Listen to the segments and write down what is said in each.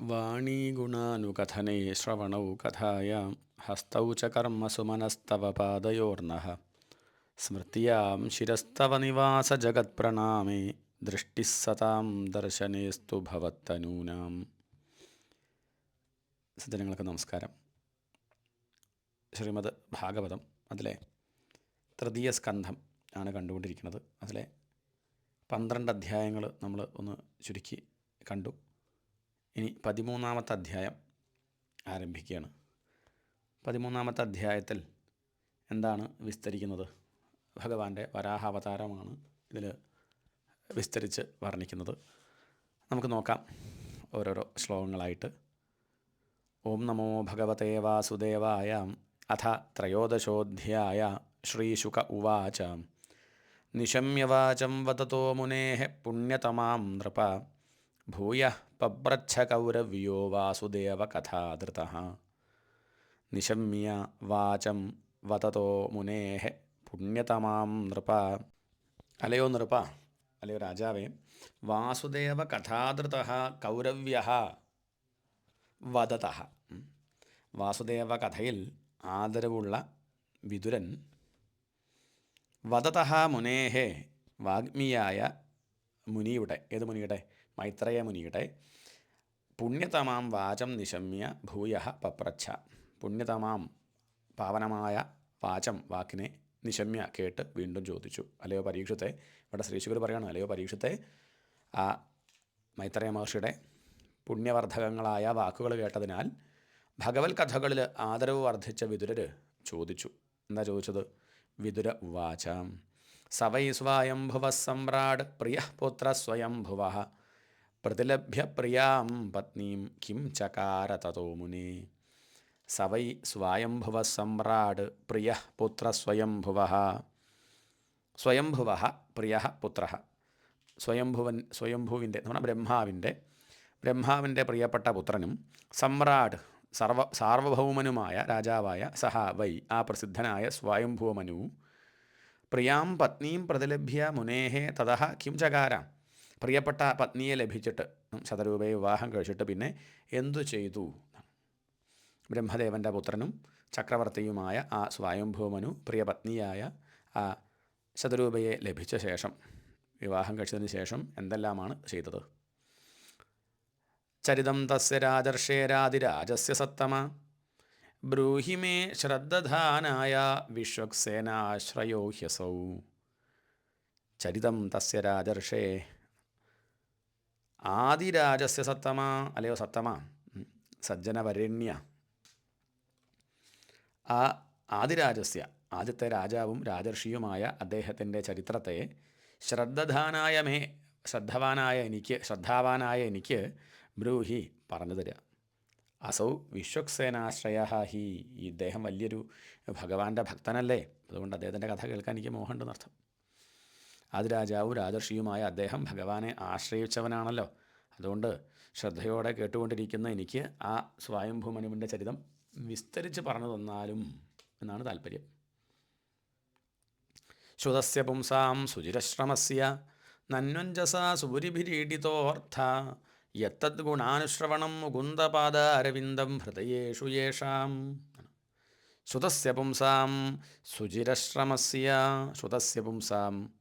വാണീഗുണാനുകഥനെ ശ്രവണൗ കഥായാം ഹസ്തൗ ച കർമ്മസു മനസ്തവ പാദയോർണഃ സ്മൃതിയാം ശിരസ്തവ നിവാസ ജഗത്പ്രണാമേ ദൃഷ്ടിസ്സതാം ദർശനേസ്തു ഭവത്തനൂനാം സജ്ജനങ്ങൾക്ക് നമസ്കാരം. ശ്രീമദ് ഭാഗവതം അതിലെ തൃതീയ സ്കന്ധം ആണ് കണ്ടുകൊണ്ടിരിക്കുന്നത്. അതിലെ പന്ത്രണ്ട് അധ്യായങ്ങൾ നമ്മൾ ഒന്ന് ചുരുക്കി കണ്ടു. ഇനി പതിമൂന്നാമത്തെ അധ്യായം ആരംഭിക്കുകയാണ്. പതിമൂന്നാമത്തെ അധ്യായത്തിൽ എന്താണ് വിസ്തരിക്കുന്നത്? ഭഗവാന്റെ വരാഹാവതാരമാണ് ഇതിൽ വിസ്തരിച്ച് വർണിക്കുന്നത്. നമുക്ക് നോക്കാം ഓരോരോ ശ്ലോകങ്ങളായിട്ട്. ഓം നമോ ഭഗവതേ വാസുദേവായ അഥ ത്രയോദശോധ്യായ ശ്രീശുക ഉവാച. നിശമ്യവാചം വതതോ മുനേ പുണ്യതമാം നൃപ. ഭൂയ പബ്രച്ഛകൗരവ്യോ വാസുദേവ കഥാധൃത നിശമ്യ വാചം വതതോ മുനേഹ പുണ്യതമാം നൃപ അലയോ നൃപ അലയോ രാജാവേ വാസുദേവ കഥാധൃത കൗരവ്യ വദത വാസുദേവ കഥയിൽ ആദരവുള്ള വിതുരൻ വദത മുനേഹേ വാഗ്മിയായ മുനിയുടെ ഏത് മുനിയുടെ? മൈത്രേയ മുനിയുടെ പുണ്യതമാം വാചം നിശമ്യ ഭൂയ പപ്രച്ഛ. പുണ്യതമാം പാവനമായ വാചം വാക്കിനെ നിശമ്യ കേട്ട് വീണ്ടും ചോദിച്ചു. അല്ലയോ പരീക്ഷത്തെ? ഇവിടെ ശ്രീശുഗർ പറയുകയാണ് അല്ലയോ പരീക്ഷത്തെ? ആ മൈത്രേയ മഹർഷിയുടെ പുണ്യവർദ്ധകങ്ങളായ വാക്കുകൾ കേട്ടതിനാൽ ഭഗവത് കഥകളിൽ ആദരവ് വർദ്ധിച്ച വിതുരർ ചോദിച്ചു. എന്താ ചോദിച്ചത്? വിതുര ഉവാച സവൈ സ്വയംഭുവ സമ്രാട് പ്രിയ പുത്ര സ്വയംഭുവ പ്രതിലഭ്യ പ്രിയാം പത്നീം കിം ചകാര തതോ മുനി. സവൈ സ്വയംഭുവ സമ്രാട് പ്രിയ പുത്ര സ്വയംഭുവ. സ്വയംഭുവ പ്രിയ പുത്ര. സ്വയംഭുവൻ സ്വയംഭുവിന്റെ നമ്മുടെ ബ്രഹ്മാവിന്റെ ബ്രഹ്മാവിന്റെ പ്രിയപ്പെട്ട പുത്രനും സമ്രാട് സർവ സാർവഭൗമനുമായ രാജാവായ സഹ വൈ ആ പ്രസിദ്ധനായ സ്വയംഭുവമനു. പ്രിയാം പത്നീം പ്രതിലഭ്യ മുനേഹേ തതഹ കിം ചകാരാം. പ്രിയപ്പെട്ട പത്നിയെ ലഭിച്ചിട്ട് ശതരൂപയെ വിവാഹം കഴിച്ചിട്ട് പിന്നെ എന്തു ചെയ്തു? ബ്രഹ്മദേവന്റെ പുത്രനും ചക്രവർത്തിയുമായ ആ സ്വയംഭൂമനു പ്രിയപത്നിയായ ആ ശതരൂപയെ ലഭിച്ച ശേഷം വിവാഹം കഴിച്ചതിന് ശേഷം എന്തെല്ലാമാണ് ചെയ്തത്? ചരിതം തസ്യ രാജർഷേരാതിരാജസ്യ സത്തമ. ബ്രൂഹിമേ ശ്രദ്ധധാനായ വിശ്വക്സേനാശ്രയോ ഹ്യസൗ. ചരിതം തസ്യ രാജർഷേ ആദിരാജസ്യ സത്തമ അല്ലയോ സത്തമ സജ്ജനവരണ്യ. ആ ആദിരാജസ്യ ആദ്യത്തെ രാജാവും രാജർഷിയുമായ അദ്ദേഹത്തിന്റെ ചരിത്രത്തെ ശ്രദ്ധധാനായ മേ ശ്രദ്ധവാനായ എനിക്ക് ശ്രദ്ധാവാനായ എനിക്ക് ബ്രൂഹി പറഞ്ഞു തരിക. അസൗ വിശ്വക്സേനാശ്രയ ഹി ഇദ്ദേഹം വലിയൊരു ഭഗവാന്റെ ഭക്തനല്ലേ? അതുകൊണ്ട് അദ്ദേഹത്തിന്റെ കഥ കേൾക്കാൻ എനിക്ക് മോഹമുണ്ടെന്നർത്ഥം. ആദിരാജാവും രാജർഷിയുമായ അദ്ദേഹം ഭഗവാനെ ആശ്രയിച്ചവനാണല്ലോ. അതുകൊണ്ട് ശ്രദ്ധയോടെ കേട്ടുകൊണ്ടിരിക്കുന്ന എനിക്ക് ആ സ്വയംഭൂമനുവിന്റെ ചരിതം വിസ്തരിച്ച് പറഞ്ഞു തന്നാലും എന്നാണ് താല്പര്യം. ശ്രുതസ്യ പുംസാം സുചിരശ്രമസ്യ നന്വഞ്ജസ സൂരിഭിരീഡിതോർത്ഥ യത്തത് ഗുണാനുശ്രവണം മുകുന്ദപാദാരവിന്ദം ഹൃദയേഷു യേഷാം. ശ്രുതസ്യ പുംസാം സുചിരശ്രമസ്യ ശ്രുതസ്യ പുംസാം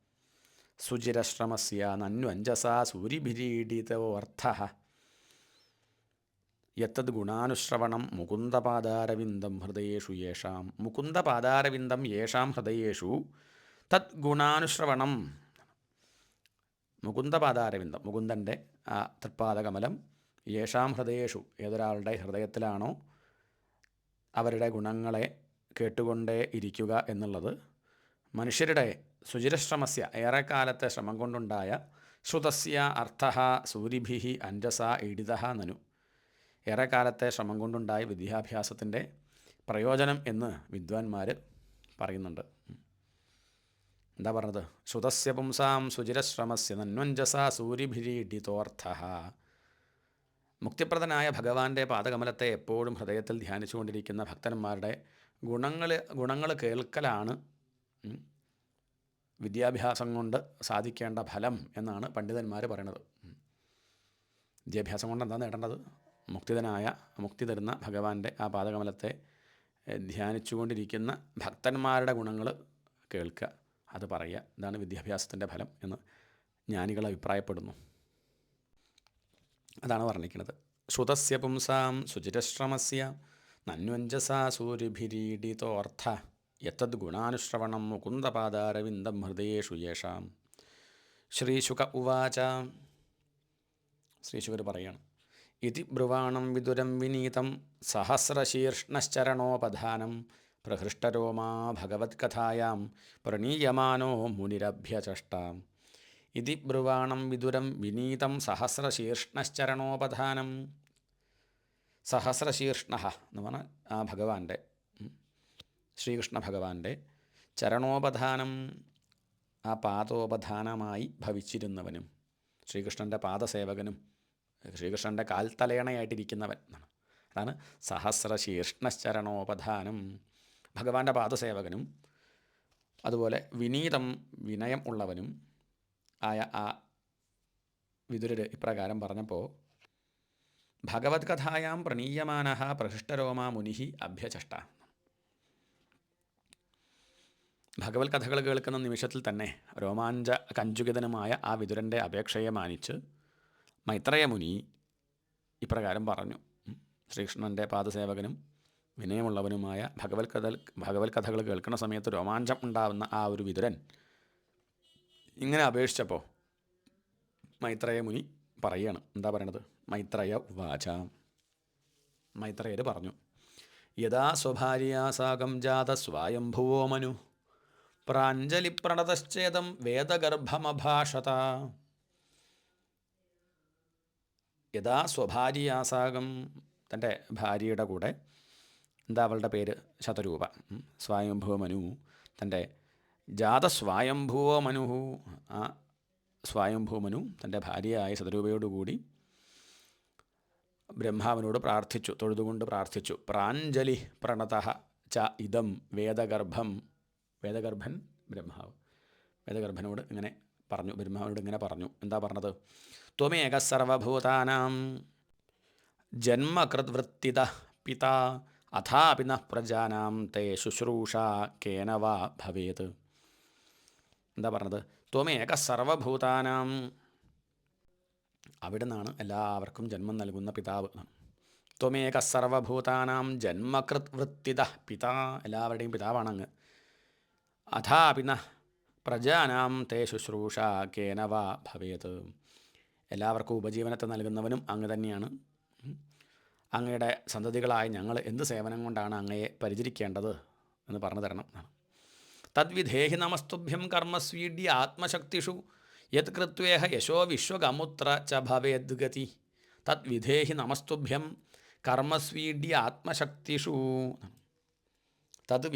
സുചിരശ്രമസ്യ നന്വഞ്ചസാ സൂരിഭിരീഡിതോർത്ഥ യത്തത് ഗുണാനുശ്രവണം മുകുന്ദപാദാരവിന്ദം ഹൃദയേഷു യേഷാം. മുകുന്ദപാദാരവിന്ദം യേഷാം ഹൃദയേഷു തത് ഗുണാനുശ്രവണം. മുകുന്ദപാദാരവിന്ദം മുകുന്ദന്റെ ആ തൃപ്പാദകമലം യേഷാം ഹൃദയേഷു ഏതൊരാളുടെ ഹൃദയത്തിലാണോ അവരുടെ ഗുണങ്ങളെ കേട്ടുകൊണ്ടേ ഇരിക്കുക എന്നുള്ളത് മനുഷ്യരുടെ സുചിരശ്രമസ്യ ഏറെക്കാലത്തെ ശ്രമം കൊണ്ടുണ്ടായ ശ്രുതസ്യ അർത്ഥ സൂരിഭിഹി അഞ്ജസ ഇടിത നനു. ഏറെക്കാലത്തെ ശ്രമം കൊണ്ടുണ്ടായ വിദ്യാഭ്യാസത്തിന്റെ പ്രയോജനം എന്ന് വിദ്വാൻമാർ പറയുന്നുണ്ട്. എന്താ പറഞ്ഞത്? ശ്രുതസ്യ പുംസാം സുചിരശ്രമസ്യ നന്വഞ്ജസ സൂരിഭിരി ഇടിതോർത്ഥ മുക്തിപ്രദനായ ഭഗവാന്റെ പാദകമലത്തെ എപ്പോഴും ഹൃദയത്തിൽ ധ്യാനിച്ചുകൊണ്ടിരിക്കുന്ന ഭക്തന്മാരുടെ ഗുണങ്ങൾ ഗുണങ്ങൾ കേൾക്കലാണ് വിദ്യാഭ്യാസം കൊണ്ട് സാധിക്കേണ്ട ഫലം എന്നാണ് പണ്ഡിതന്മാർ പറയണത്. വിദ്യാഭ്യാസം കൊണ്ട് എന്താ നേടേണ്ടത്? മുക്തിതനായ മുക്തി തരുന്ന ഭഗവാന്റെ ആ പാദകമലത്തെ ധ്യാനിച്ചുകൊണ്ടിരിക്കുന്ന ഭക്തന്മാരുടെ ഗുണങ്ങൾ കേൾക്കുക അത് പറയുക. ഇതാണ് വിദ്യാഭ്യാസത്തിന്റെ ഫലം എന്ന് ജ്ഞാനികൾ അഭിപ്രായപ്പെടുന്നു. അതാണ് വർണിക്കുന്നത്. ശ്രുതസ്യ പുംസാം ശുചിരശ്രമസ്യ നന്വഞ്ചസാ സൂര്യഭിരീഡിതോർത്ഥ യത്തദ് ഗുണാനുശ്രവണം മുകുന്ദപാദാരവിന്ദം ഹൃദയേഷു യേഷാം ശ്രീശുക ഉവാച ശ്രീശുകർ പറയണം ഇതി ബ്രുവാണം വിദുരം വിനീതം സഹസ്രശീർഷ്ണശ്ചരണോപധാനം പ്രഹൃഷ്ടരോമാ ഭഗവത്കഥായാം പ്രണീയമാനോ മുനിരഭ്യചഷ്ടാം ഇതി ബ്രുവാണം വിദുരം വിനീതം സഹസ്രശീർഷ്ണശ്ചരണോപധാനം സഹസ്രശീർഷ്ണ എന്ന് പറഞ്ഞാൽ ആ ഭഗവാന്റെ ശ്രീകൃഷ്ണ ഭഗവാന്റെ ചരണോപധാനം ആ പാദോപധാനമായി ഭവിച്ചിരുന്നവനും ശ്രീകൃഷ്ണന്റെ പാദസേവകനും ശ്രീകൃഷ്ണന്റെ കാൽത്തലയണയായിട്ടിരിക്കുന്നവൻ എന്നാണ്. അതാണ് സഹസ്രശീർഷ്ണശ്ചരണോപധാനം ഭഗവാന്റെ പാദസേവകനും അതുപോലെ വിനീതം വിനയം ഉള്ളവനും ആയ ആ വിതുരർ ഇപ്രകാരം പറഞ്ഞപ്പോൾ ഭഗവത്കഥായാം പ്രണീയമാന പ്രഹൃഷ്ടരോമാ മുനി അഭ്യചഷ്ട ഭഗവത് കഥകൾ കേൾക്കുന്ന നിമിഷത്തിൽ തന്നെ രോമാഞ്ച കഞ്ചുകിതനുമായ ആ വിതുരന്റെ അപേക്ഷയെ മാനിച്ച് മൈത്രേയ മുനി ഇപ്രകാരം പറഞ്ഞു. ശ്രീകൃഷ്ണന്റെ പാദസേവകനും വിനയമുള്ളവനുമായ ഭഗവത് കഥ ഭഗവത് കഥകൾ കേൾക്കുന്ന സമയത്ത് രോമാഞ്ചം ഉണ്ടാകുന്ന ആ ഒരു വിതുരൻ ഇങ്ങനെ അപേക്ഷിച്ചപ്പോൾ മൈത്രേയ മുനി പറയുകയാണ് എന്താ പറയണത്? മൈത്രേയ വാച മൈത്രേയർ പറഞ്ഞു യഥാ സ്വഭാര്യാസാകം ജാത സ്വായംഭുവോ മനു? പ്രാഞ്ജലി പ്രണതശ്ചേദം വേദഗർഭമഭാഷത. യഥാ സ്വഭാര്യാസാകം തന്റെ ഭാര്യയുടെ കൂടെ. എന്താ അവളുടെ പേര്? ശതരൂപ. സ്വയംഭുവ മനു. തന്റെ ജാതസ്വായംഭൂവോ മനുഹു ആ സ്വയംഭൂ മനു തന്റെ ഭാര്യയായ ശതരൂപയോടുകൂടി ബ്രഹ്മാവിനോട് പ്രാർത്ഥിച്ചു തൊഴുതുകൊണ്ട് പ്രാർത്ഥിച്ചു. പ്രാഞ്ജലി പ്രണത ച ഇതം വേദഗർഭം വേദഗർഭൻ ബ്രഹ്മാവ്. വേദഗർഭനോട് ഇങ്ങനെ പറഞ്ഞു ബ്രഹ്മാവിനോട് ഇങ്ങനെ പറഞ്ഞു. എന്താ പറഞ്ഞത്? ത്വമേക സർവഭൂതാനാം ജന്മകൃത്വൃത്തിത പിതാ അഥാപി ന പ്രജാനാം തേ ശുശ്രൂഷ കേന വാ ഭവേത്. എന്താ പറഞ്ഞത്? ത്വമേക സർവഭൂതാനാം അവിടെ നിന്നാണ് എല്ലാവർക്കും ജന്മം നൽകുന്ന പിതാവ്. ത്വമേക സർവഭൂതാനാം ജന്മകൃത് വൃത്തിത പിതാ എല്ലാവരുടെയും പിതാവാണ് അങ്ങ്. അഥാപിന പ്രജാനാം തേ ശുശ്രൂഷ കേനവ ഭവേത്. എല്ലാവർക്കും ഉപജീവനത്തെ നൽകുന്നവനും അങ്ങ് തന്നെയാണ്. അങ്ങയുടെ സന്തതികളായ ഞങ്ങൾ എന്ത് സേവനം കൊണ്ടാണ് അങ്ങയെ പരിചരിക്കേണ്ടത് എന്ന് പറഞ്ഞു തരണം. തദ്വിധേഹി നമസ്തുഭ്യം കർമ്മസ്വീഡ്യ ആത്മശക്തിഷു. യത് കൃത്വേഹ യശോ വിശ്വകമുത്ര ച ഭവേദ്ഗതി തദ്വിധേഹി നമസ്തുഭ്യം കർമ്മസ്വീഡ്യ ആത്മശക്തിഷു. തത്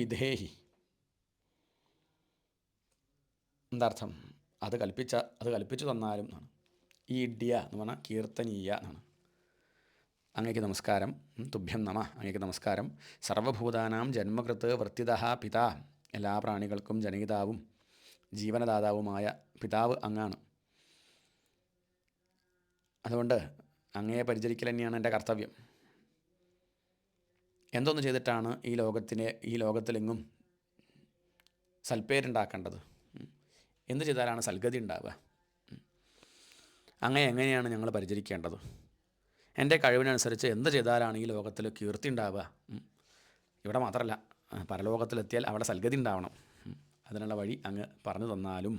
എന്താർത്ഥം? അത് കൽപ്പിച്ച അത് കൽപ്പിച്ചു തന്നാലും എന്നാണ്. ഈ ഇഡ്യ എന്ന് പറഞ്ഞാൽ കീർത്തനീയ എന്നാണ്. അങ്ങേക്ക് നമസ്കാരം. തുഭ്യം നമ. അങ്ങേക്ക് നമസ്കാരം. സർവഭൂതാനാം ജന്മകൃത്ത് വൃത്തിത പിതാ. എല്ലാ പ്രാണികൾക്കും ജനഹിതാവും ജീവനദാതാവുമായ പിതാവ് അങ്ങാണ്. അതുകൊണ്ട് അങ്ങയെ പരിചരിക്കൽ തന്നെയാണ് എന്റെ കർത്തവ്യം. എന്തൊന്ന് ചെയ്തിട്ടാണ് ഈ ലോകത്തിനെ ഈ ലോകത്തിലെങ്ങും സൽപ്പേരുണ്ടാക്കേണ്ടത്. എന്ത് ചെയ്താലാണ് സൽഗതി ഉണ്ടാവുക? അങ്ങനെ എങ്ങനെയാണ് ഞങ്ങൾ പരിചരിക്കേണ്ടത്? എന്റെ കഴിവിനനുസരിച്ച് എന്ത് ചെയ്താലാണ് ഈ ലോകത്തിൽ കീർത്തി ഉണ്ടാവുക? ഇവിടെ മാത്രമല്ല പരലോകത്തിലെത്തിയാൽ അവിടെ സൽഗതി ഉണ്ടാവണം. അതിനുള്ള വഴി അങ്ങ് പറഞ്ഞു തന്നാലും.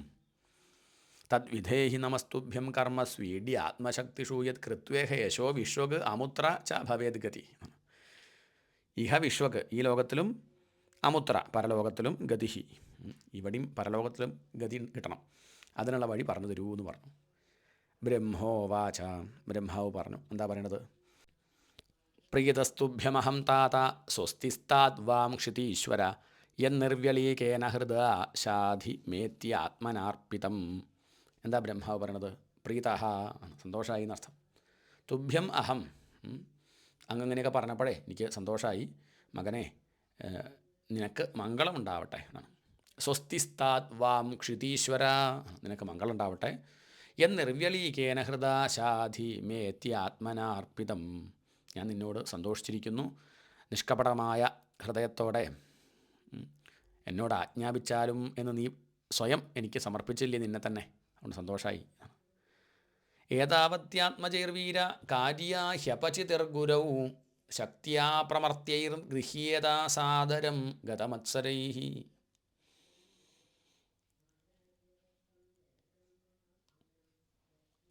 തദ്വിധേഹി നമസ്തുഭ്യം കർമ്മ സ്വീഡ്യ ആത്മശക്തിഷു യത് കൃത്വേഹ യശോ വിശ്വക് അമുത്ര ച ഭവേദ് ഗതി. ഇഹ വിശ്വക് ഈ ലോകത്തിലും അമുത്ര പരലോകത്തിലും ഗതിഹി. ഇവിടെയും പരലോകത്തിലും ഗതി കിട്ടണം. അതിനുള്ള വഴി പറഞ്ഞു തരൂ എന്ന് പറഞ്ഞു. ബ്രഹ്മോവാച ബ്രഹ്മാവ് പറഞ്ഞു. എന്താ പറയണത്? പ്രിയതസ്തുഭ്യമഹം താത സ്വസ്തിസ്താദ്വാം ക്ഷിതീശ്വര യന്നിർവ്യലീകേന ഹൃദ ശാധി മേത്യാത്മനാർപ്പിതം എന്താ ബ്രഹ്മാവ് പറയണത്? പ്രീത സന്തോഷമായി എന്നർത്ഥം തുഭ്യം അഹം. അങ്ങനെയൊക്കെ പറഞ്ഞപ്പോഴേ എനിക്ക് സന്തോഷമായി. മകനെ നിനക്ക് മംഗളമുണ്ടാവട്ടെ എന്നാണ്. സ്വസ്തിസ്താത് വാം ക്ഷിതീശ്വര. നിനക്ക് മംഗളുണ്ടാവട്ടെ എന്നിർവ്യലീകേന ഹൃദാശാധി മേത്യാത്മനാർപ്പിതം ഞാൻ നിന്നോട് സന്തോഷിച്ചിരിക്കുന്നു. നിഷ്കപടമായ ഹൃദയത്തോടെ. എന്നോട് ആജ്ഞാപിച്ചാലും എന്ന് നീ സ്വയം എനിക്ക് സമർപ്പിച്ചില്ലേ നിന്നെ തന്നെ. അതുകൊണ്ട് സന്തോഷമായി ഏതാവത്യാത്മജൈർവീര കാര്യാഹ്യപചിതിർഗുരൗ ശക്തിയാ പ്രമർത്യൈർ ഗൃഹ്യേതാ സാദരം ഗതമത്സരൈ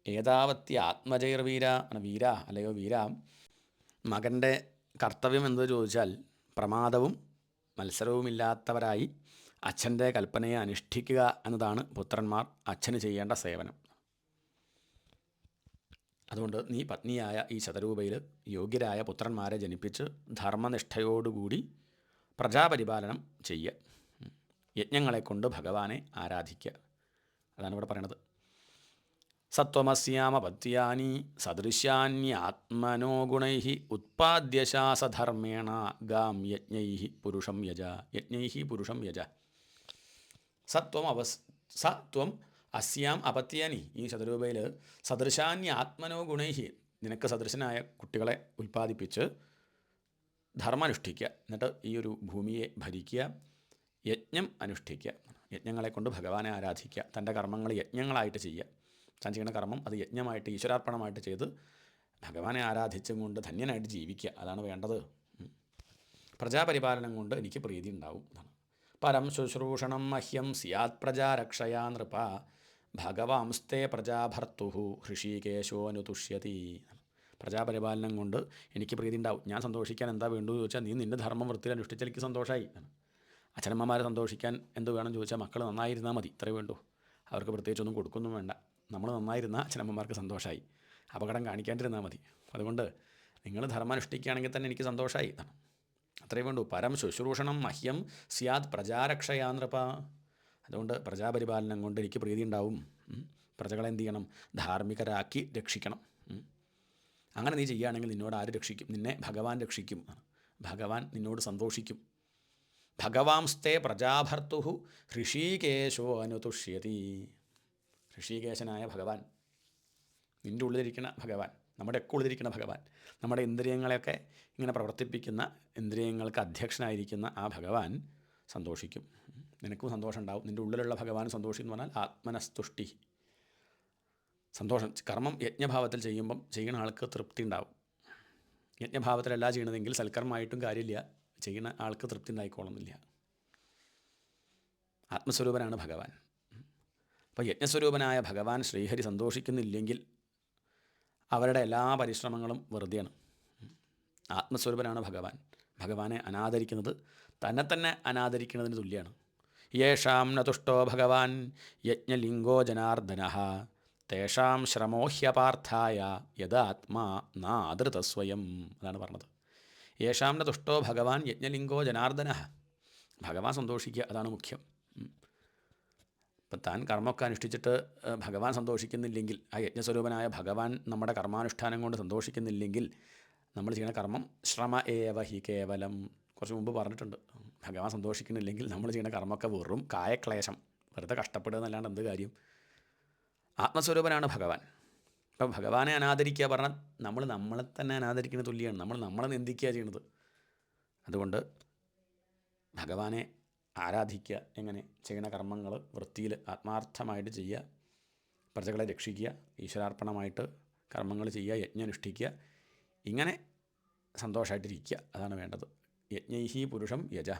ഏതാവത്യ ആത്മജൈർവീര ആണ് വീര അല്ലയോ വീര മകന്റെ കർത്തവ്യം എന്ന് ചോദിച്ചാൽ പ്രമാദവും മത്സരവുമില്ലാത്തവരായി അച്ഛന്റെ കൽപ്പനയെ അനുഷ്ഠിക്കുക എന്നതാണ് പുത്രന്മാർ അച്ഛന് ചെയ്യേണ്ട സേവനം. അതുകൊണ്ട് നീ പത്നിയായ ഈ ശതരൂപയിൽ യോഗ്യരായ പുത്രന്മാരെ ജനിപ്പിച്ച് ധർമ്മനിഷ്ഠയോടുകൂടി പ്രജാപരിപാലനം ചെയ്യുക യജ്ഞങ്ങളെക്കൊണ്ട് യജ്ഞങ്ങളെ കൊണ്ട് ഭഗവാനെ ആരാധിക്കുക അതാണ് ഇവിടെ പറയണത്. സത്വമസ്യാമപത്യാനി സദൃശ്യാന്യാത്മനോ ഗുണൈ ഉത്പാദ്യശാസധർമ്മേണ ഗാം യജ്ഞൈ പുരുഷം യജ യജ്ഞൈ പുരുഷം യജ. സത്വം അവസ് സത്വം അസ്യാം അപത്യാനി. ഈ ശതരൂപയിൽ സദൃശാന്യാത്മനോ ഗുണൈ നിനക്ക് സദൃശനായ കുട്ടികളെ ഉൽപ്പാദിപ്പിച്ച് ധർമ്മനുഷ്ഠിക്കുക. എന്നിട്ട് ഈ ഒരു ഭൂമിയെ ഭരിക്കുക. യജ്ഞം അനുഷ്ഠിക്കുക. യജ്ഞങ്ങളെ കൊണ്ട് ഭഗവാനെ ആരാധിക്കുക. തന്റെ കർമ്മങ്ങൾ യജ്ഞങ്ങളായിട്ട് ചെയ്യുക. താൻ ചെയ്യുന്ന കർമ്മം അത് യജ്ഞമായിട്ട് ഈശ്വരാർപ്പണമായിട്ട് ചെയ്ത് ഭഗവാനെ ആരാധിച്ചും കൊണ്ട് ധന്യനായിട്ട് ജീവിക്കുക. അതാണ് വേണ്ടത്. പ്രജാപരിപാലനം കൊണ്ട് എനിക്ക് പ്രീതി ഉണ്ടാവും. പരം ശുശ്രൂഷണം മഹ്യം സ്യാത് പ്രജാരക്ഷയാ നൃപ ഭഗവാംസ്തേ പ്രജാഭർത്തു ഋഷികേശോ അനുതുഷ്യതി. പ്രജാപരിപാലനം കൊണ്ട് എനിക്ക് പ്രീതി ഉണ്ടാവും. ഞാൻ സന്തോഷിക്കാൻ എന്താ വേണ്ടു ചോദിച്ചാൽ നീ നിന്റെ ധർമ്മം വൃത്തിയിൽ അനുഷ്ഠിച്ചാൽ എനിക്ക് സന്തോഷമായി അച്ഛനമ്മമാരെ സന്തോഷിക്കാൻ എന്ത് വേണം ചോദിച്ചാൽ മക്കൾ നന്നായിരുന്നാൽ മതി. ഇത്രയേ വേണ്ടൂ. അവർക്ക് പ്രത്യേകിച്ചൊന്നും കൊടുക്കൊന്നും വേണ്ട. നമ്മൾ നന്നായിരുന്ന അച്ഛനമ്മമാർക്ക് സന്തോഷമായി അപകടം കാണിക്കാണ്ടിരുന്നാൽ മതി. അതുകൊണ്ട് നിങ്ങൾ ധർമ്മം അനുഷ്ഠിക്കുകയാണെങ്കിൽ തന്നെ എനിക്ക് സന്തോഷമായി എന്നാണ് അത്രയേ വേണ്ടു. പരം ശുശ്രൂഷണം മഹ്യം സ്യാത് പ്രജാരക്ഷയാന്ത്രപ്പ അതുകൊണ്ട് പ്രജാപരിപാലനം കൊണ്ട് എനിക്ക് പ്രീതി ഉണ്ടാവും. പ്രജകളെ എന്ത് ചെയ്യണം? ധാർമ്മികരാക്കി രക്ഷിക്കണം. അങ്ങനെ നീ ചെയ്യുകയാണെങ്കിൽ നിന്നോട് ആര് രക്ഷിക്കും? നിന്നെ ഭഗവാൻ രക്ഷിക്കും. ഭഗവാൻ നിന്നോട് സന്തോഷിക്കും. ഭഗവാംസ്തേ പ്രജാഭർത്തു ഋഷീകേശോ അനുതുഷ്യതി. ഋഷികേശനായ ഭഗവാൻ നിന്റെ ഉള്ളിലിരിക്കുന്ന ഭഗവാൻ നമ്മുടെ ഒക്കെ ഉള്ളിലിരിക്കുന്ന ഭഗവാൻ നമ്മുടെ ഇന്ദ്രിയങ്ങളെയൊക്കെ ഇങ്ങനെ പ്രവർത്തിപ്പിക്കുന്ന ഇന്ദ്രിയങ്ങൾക്ക് അധ്യക്ഷനായിരിക്കുന്ന ആ ഭഗവാൻ സന്തോഷിക്കും. നിനക്കും സന്തോഷം ഉണ്ടാവും നിന്റെ ഉള്ളിലുള്ള ഭഗവാൻ സന്തോഷിക്കും എന്ന് പറഞ്ഞാൽ ആത്മനസ്തുഷ്ടി. സന്തോഷം കർമ്മം യജ്ഞഭാവത്തിൽ ചെയ്യുമ്പം ചെയ്യുന്ന ആൾക്ക് തൃപ്തി ഉണ്ടാവും. യജ്ഞഭാവത്തിലല്ല ചെയ്യണതെങ്കിൽ സൽക്കർമ്മമായിട്ടും കാര്യമില്ല. ചെയ്യുന്ന ആൾക്ക് തൃപ്തി ഉണ്ടായിക്കോളുന്നില്ല. ആത്മസ്വരൂപനാണ് ഭഗവാൻ. അപ്പോൾ യജ്ഞസ്വരൂപനായ ഭഗവാൻ ശ്രീഹരി സന്തോഷിക്കുന്നില്ലെങ്കിൽ അവരുടെ എല്ലാ പരിശ്രമങ്ങളും വെറുതെയാണ്. ആത്മസ്വരൂപനാണ് ഭഗവാൻ. ഭഗവാനെ അനാദരിക്കുന്നത് തന്നെ തന്നെ അനാദരിക്കുന്നതിന് തുല്യമാണ് യേഷാം നതുഷ്ടോ ഭഗവാൻ യജ്ഞലിംഗോ ജനാർദ്ദന. തേഷാം ശ്രമോഹ്യപാർത്ഥായ യഥാത്മാ നാദൃത സ്വയം അതാണ് പറഞ്ഞത്. യേഷാം നതുഷ്ടോ ഭഗവാൻ യജ്ഞലിംഗോ ജനാർദ്ദന. ഭഗവാൻ സന്തോഷിക്കുക അതാണ് മുഖ്യം. ഇപ്പം താൻ കർമ്മമൊക്കെ അനുഷ്ഠിച്ചിട്ട് ഭഗവാൻ സന്തോഷിക്കുന്നില്ലെങ്കിൽ ആ യജ്ഞസ്വരൂപനായ ഭഗവാൻ നമ്മുടെ കർമാനുഷ്ഠാനം കൊണ്ട് സന്തോഷിക്കുന്നില്ലെങ്കിൽ നമ്മൾ ചെയ്യുന്ന കർമ്മം ശ്രമ ഏവ ഹി കേവലം. കുറച്ച് മുമ്പ് പറഞ്ഞിട്ടുണ്ട്. ഭഗവാൻ സന്തോഷിക്കുന്നില്ലെങ്കിൽ നമ്മൾ ചെയ്യുന്ന കർമ്മമൊക്കെ വെറും കായക്ലേശം. വെറുതെ കഷ്ടപ്പെടുക എന്നല്ലാണ്ട് എന്ത് കാര്യം? ആത്മസ്വരൂപനാണ് ഭഗവാൻ. ഇപ്പം ഭഗവാനെ അനാദരിക്കുക പറഞ്ഞാൽ നമ്മൾ നമ്മളെ തന്നെ അനാദരിക്കുന്ന തുല്യമാണ് നമ്മൾ നമ്മളെ നിന്ദിക്കുക ചെയ്യുന്നത് അതുകൊണ്ട് ഭഗവാനെ ആരാധിക്കുക എങ്ങനെ ചെയ്യുന്ന കർമ്മങ്ങൾ വൃത്തിയിൽ ആത്മാർത്ഥമായിട്ട് ചെയ്യുക പ്രജകളെ രക്ഷിക്കുക ഈശ്വരാർപ്പണമായിട്ട് കർമ്മങ്ങൾ ചെയ്യുക യജ്ഞം അനുഷ്ഠിക്കുക ഇങ്ങനെ സന്തോഷമായിട്ടിരിക്കുക അതാണ് വേണ്ടത്. യജ്ഞൈഹി പുരുഷം യജ.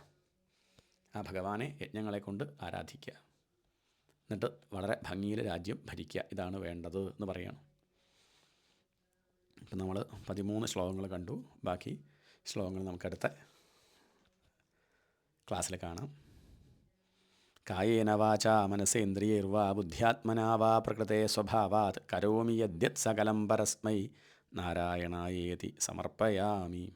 ആ ഭഗവാനെ യജ്ഞങ്ങളെ കൊണ്ട് ആരാധിക്കുക. എന്നിട്ട് വളരെ ഭംഗിയിൽ രാജ്യം ഭരിക്കുക. ഇതാണ് വേണ്ടത് എന്ന് പറയണം. ഇപ്പം നമ്മൾ പതിമൂന്ന് ശ്ലോകങ്ങൾ കണ്ടു. ബാക്കി ശ്ലോകങ്ങൾ നമുക്കടുത്ത ക്ലാസ്സിൽ കാണാം. കായേന വാച മനസേന്ദ്രിയൈർവാ ബുദ്ധ്യാത്മനാ വാ പ്രകൃതേ സ്വഭാവാത് കരോമി യദ്യത് സകലം പരസ്മൈ നാരായണായേതി സമർപ്പയാമി.